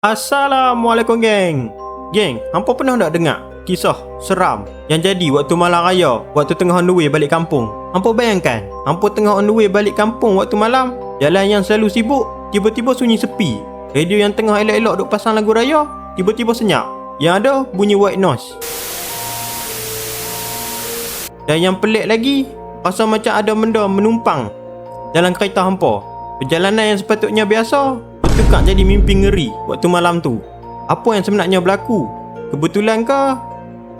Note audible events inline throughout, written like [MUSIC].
Assalamualaikum geng. Geng, hampa pernah tak dengar kisah seram yang jadi waktu malam raya waktu tengah on the way balik kampung? Hampa bayangkan, hampa tengah on the way balik kampung waktu malam Jalan yang selalu sibuk, tiba-tiba sunyi sepi. Radio yang tengah elok-elok duk pasang lagu raya Tiba-tiba senyap. Yang ada bunyi white noise. Dan yang pelik lagi Rasa macam ada benda menumpang Dalam kereta hampa. Perjalanan yang sepatutnya biasa Bertukar jadi mimpi ngeri Waktu malam tu. Apa yang sebenarnya berlaku? Kebetulan ke?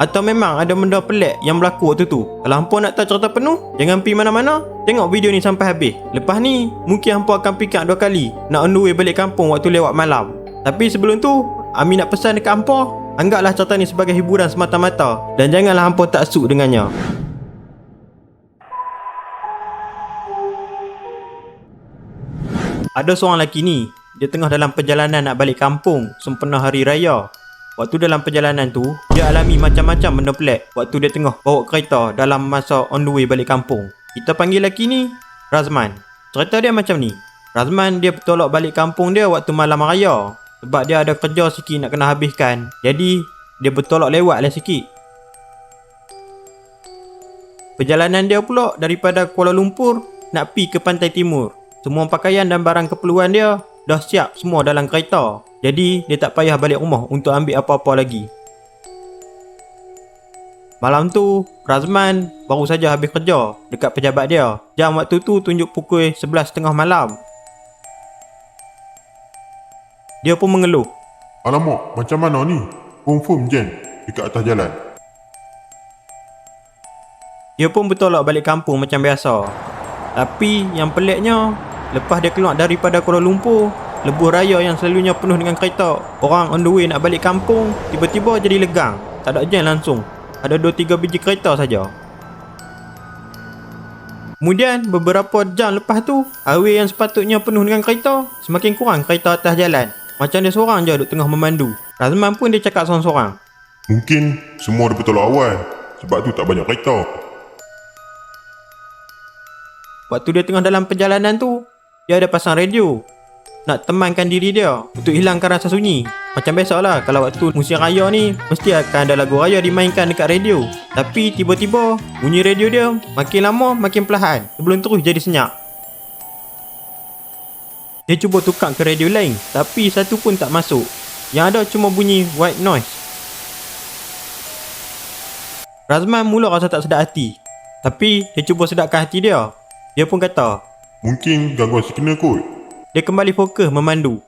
Atau memang ada benda pelik yang berlaku waktu tu? Kalau hampa nak tahu cerita penuh? Jangan pergi mana-mana. Tengok video ni sampai habis. Lepas ni Mungkin hampa akan fikir dua kali Nak on the way balik kampung waktu lewat malam. Tapi sebelum tu Ami nak pesan dekat hampa. Anggaplah cerita ni sebagai hiburan semata-mata. Dan janganlah hampa taksub dengannya. Ada seorang lelaki ni Dia tengah dalam perjalanan nak balik kampung Sempena hari raya. Waktu dalam perjalanan tu Dia alami macam-macam benda pelik. Waktu dia tengah bawa kereta Dalam masa on the way balik kampung. Kita panggil lelaki ni Razman. Cerita dia macam ni. Razman dia bertolak balik kampung dia Waktu malam raya. Sebab dia ada kerja sikit nak kena habiskan. Jadi Dia bertolak lewat lah sikit. Perjalanan dia pula daripada Kuala Lumpur nak pi ke pantai timur. Semua pakaian dan barang keperluan dia dah siap semua dalam kereta. Jadi dia tak payah balik rumah untuk ambil apa-apa lagi. Malam tu, Razman baru saja habis kerja dekat pejabat dia. Jam waktu tu tunjuk pukul 11.30 malam. Dia pun mengeluh. Alamak, macam mana ni? Confirm Jen dekat atas jalan. Dia pun bertolak balik kampung macam biasa. Tapi yang peliknya, lepas dia keluar daripada Kuala Lumpur, lebuh raya yang selalunya penuh dengan kereta, orang on the way nak balik kampung, tiba-tiba jadi legang. Tak ada jam langsung. Ada 2-3 biji kereta saja. Kemudian beberapa jam lepas tu, highway yang sepatutnya penuh dengan kereta, semakin kurang kereta atas jalan. Macam dia seorang je duduk tengah memandu. Razman pun dia cakap seorang-seorang. Mungkin semua ada bertolak awal. Sebab tu tak banyak kereta. Waktu dia tengah dalam perjalanan tu, dia ada pasang radio. Nak temankan diri dia untuk hilangkan rasa sunyi. Macam biasalah kalau waktu musim raya ni mesti akan ada lagu raya dimainkan dekat radio. Tapi tiba-tiba bunyi radio dia makin lama makin perlahan sebelum terus jadi senyap. Dia cuba tukar ke radio lain tapi satu pun tak masuk. Yang ada cuma bunyi white noise. Razman mula rasa tak sedap hati. Tapi dia cuba sedapkan hati dia. Dia pun kata, Mungkin gangguan signal kot. dia kembali fokus memandu.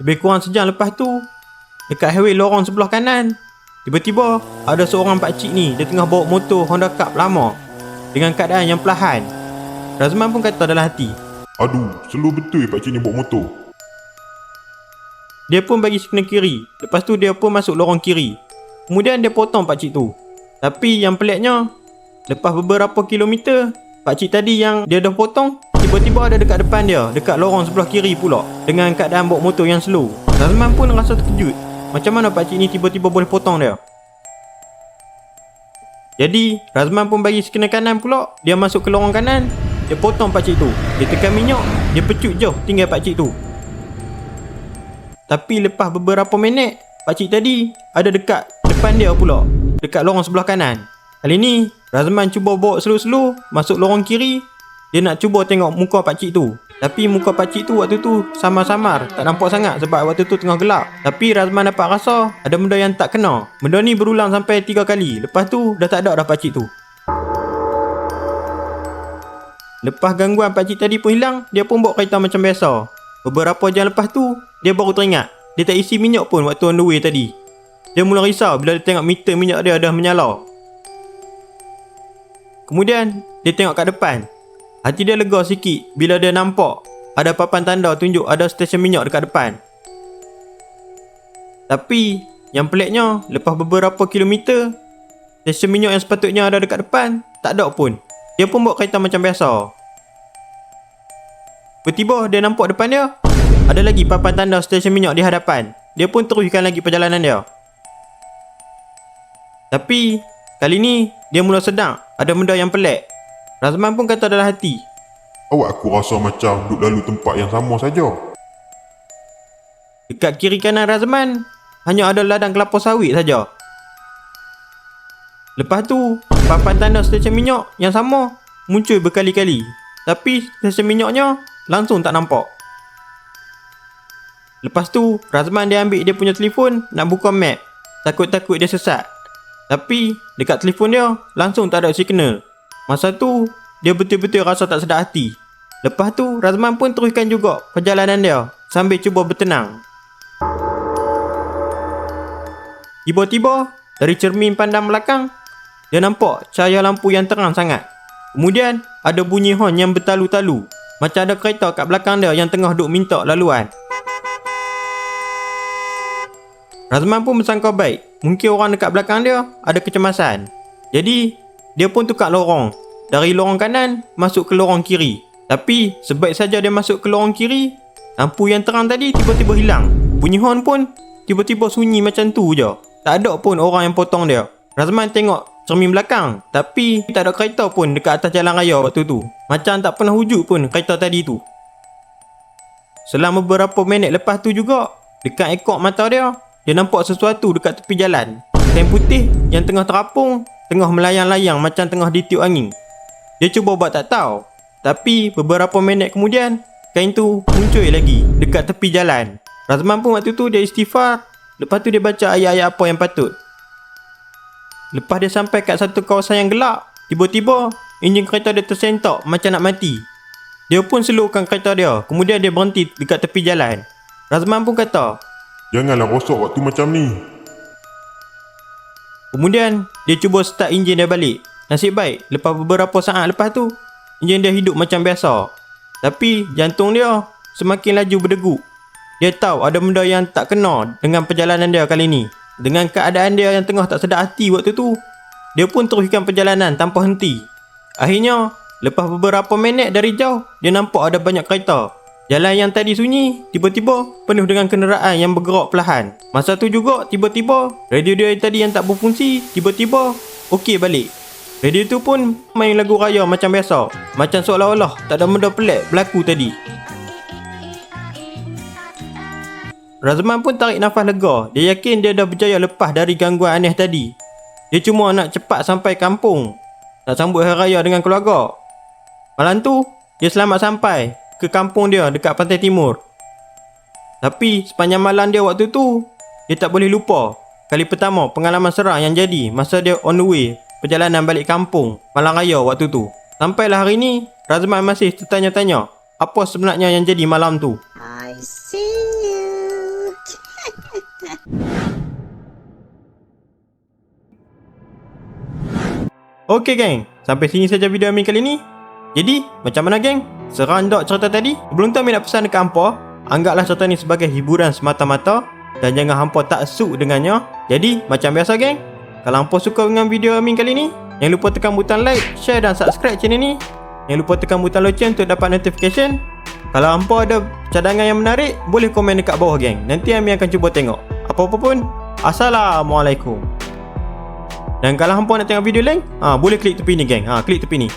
Lebih kurang sejam lepas tu, dekat highway lorong sebelah kanan, tiba-tiba ada seorang pakcik ni dia tengah bawa motor Honda Cup lama dengan keadaan yang perlahan. Razman pun kata dalam hati, Aduh, slow betul pakcik ni bawa motor. Dia pun bagi signal kiri. Lepas tu dia pun masuk lorong kiri. Kemudian dia potong pakcik tu. Tapi yang peliknya, lepas beberapa kilometer, pakcik tadi yang dia dah potong, tiba-tiba ada dekat depan dia, dekat lorong sebelah kiri pula. Dengan keadaan bawa motor yang slow. Razman pun rasa terkejut. Macam mana pakcik ni tiba-tiba boleh potong dia? Jadi, Razman pun bagi signal kanan pula. Dia masuk ke lorong kanan. Dia potong pakcik tu. Dia tekan minyak. Dia pecut jauh tinggal pakcik tu. Tapi lepas beberapa minit, pakcik tadi ada dekat depan dia pula. Dekat lorong sebelah kanan. Kali ni, Razman cuba bawa slow-slow masuk lorong kiri. Dia nak cuba tengok muka pakcik tu. Tapi muka pakcik tu waktu tu samar-samar. Tak nampak sangat sebab waktu tu tengah gelap. Tapi Razman dapat rasa ada benda yang tak kena. Benda ni berulang sampai tiga kali. Lepas tu dah tak ada dah pakcik tu. Lepas gangguan pakcik tadi pun hilang, dia pun bawa kereta macam biasa. Beberapa jam lepas tu, dia baru teringat. Dia tak isi minyak pun waktu on the way tadi. Dia mula risau bila dia tengok meter minyak dia dah menyala. Kemudian, dia tengok kat depan. Hati dia lega sikit bila dia nampak ada papan tanda tunjuk ada stesen minyak dekat depan. Tapi, yang peliknya, lepas beberapa kilometer, stesen minyak yang sepatutnya ada dekat depan, tak ada pun. Dia pun bawa kereta macam biasa. Tiba-tiba dia nampak depan dia Ada lagi papan tanda stesen minyak di hadapan Dia pun teruskan lagi perjalanan dia Tapi Kali ni Dia mula sedang Ada benda yang pelik Razman pun kata dalam hati Awak aku rasa macam duduk lalu tempat yang sama saja. Dekat kiri kanan Razman hanya ada ladang kelapa sawit saja. Lepas tu, papan tanda stesen minyak yang sama muncul berkali-kali. Tapi stesen minyaknya langsung tak nampak. Lepas tu, Razman dia ambil dia punya telefon nak buka map. Takut-takut dia sesat. Tapi, dekat telefon dia langsung tak ada signal. Masa tu, dia betul-betul rasa tak sedar hati. Lepas tu, Razman pun teruskan juga perjalanan dia sambil cuba bertenang. Tiba-tiba, dari cermin pandang belakang, dia nampak cahaya lampu yang terang sangat. Kemudian, ada bunyi hon yang bertalu-talu. Macam ada kereta kat belakang dia yang tengah duk minta laluan. Razman pun bersangka baik. Mungkin orang dekat belakang dia ada kecemasan. Jadi, dia pun tukar lorong. Dari lorong kanan, masuk ke lorong kiri. Tapi, sebaik saja dia masuk ke lorong kiri, lampu yang terang tadi tiba-tiba hilang. Bunyi hon pun tiba-tiba sunyi macam tu je. Tak ada pun orang yang potong dia. Razman tengok cermin belakang. Tapi, tak ada kereta pun dekat atas jalan raya waktu tu. Macam tak pernah wujud pun kereta tadi tu. Selama beberapa minit lepas tu juga, dekat ekor mata dia, dia nampak sesuatu dekat tepi jalan. Kain putih yang tengah terapung, tengah melayang-layang macam tengah ditiup angin. Dia cuba buat tak tahu. Tapi beberapa minit kemudian, kain tu muncul lagi dekat tepi jalan. Razman pun waktu tu dia istighfar. Lepas tu dia baca ayat-ayat apa yang patut. Lepas dia sampai kat satu kawasan yang gelap, tiba-tiba enjin kereta dia tersentak macam nak mati. Dia pun slowkan kereta dia, kemudian dia berhenti dekat tepi jalan. Razman pun kata, Janganlah rosak waktu macam ni. Kemudian, dia cuba start enjin dia balik. Nasib baik, lepas beberapa saat lepas tu, enjin dia hidup macam biasa. Tapi, jantung dia semakin laju berdegup. Dia tahu ada benda yang tak kena dengan perjalanan dia kali ni. Dengan keadaan dia yang tengah tak sedar hati waktu tu, dia pun teruskan perjalanan tanpa henti. Akhirnya, lepas beberapa minit dari jauh, dia nampak ada banyak kereta. Jalan yang tadi sunyi, tiba-tiba penuh dengan kenderaan yang bergerak perlahan. Masa tu juga, tiba-tiba, radio dia tadi yang tak berfungsi, tiba-tiba, okey balik. Radio tu pun main lagu raya macam biasa. Macam seolah-olah tak ada benda pelik berlaku tadi. Razman pun tarik nafas lega. Dia yakin dia dah berjaya lepas dari gangguan aneh tadi. Dia cuma nak cepat sampai kampung. Nak sambut hari raya dengan keluarga. Malam tu, dia selamat sampai ke kampung dia dekat pantai timur. Tapi sepanjang malam dia waktu tu, dia tak boleh lupa. Kali pertama pengalaman seram yang jadi masa dia on the way perjalanan balik kampung malam raya waktu tu. Sampailah hari ni, Razman masih tertanya-tanya apa sebenarnya yang jadi malam tu. I see you. [LAUGHS] Okey geng, sampai sini saja video Amin kali ni. Jadi, macam mana geng? Seram tak cerita tadi? Sebelum tu Amin nak pesan dekat hampa, anggaplah cerita ni sebagai hiburan semata-mata dan jangan hampa tak suk dengannya. Jadi, macam biasa geng, kalau hampa suka dengan video Amin kali ni, jangan lupa tekan butang like, share dan subscribe channel ni. Jangan lupa tekan butang loceng untuk dapat notification. Kalau hampa ada cadangan yang menarik, boleh komen dekat bawah geng. Nanti Amin akan cuba tengok. Apa-apa pun, Assalamualaikum. Dan kalau hampa nak tengok video lain, ha, boleh klik tepi ni geng. Ha, klik tepi ni.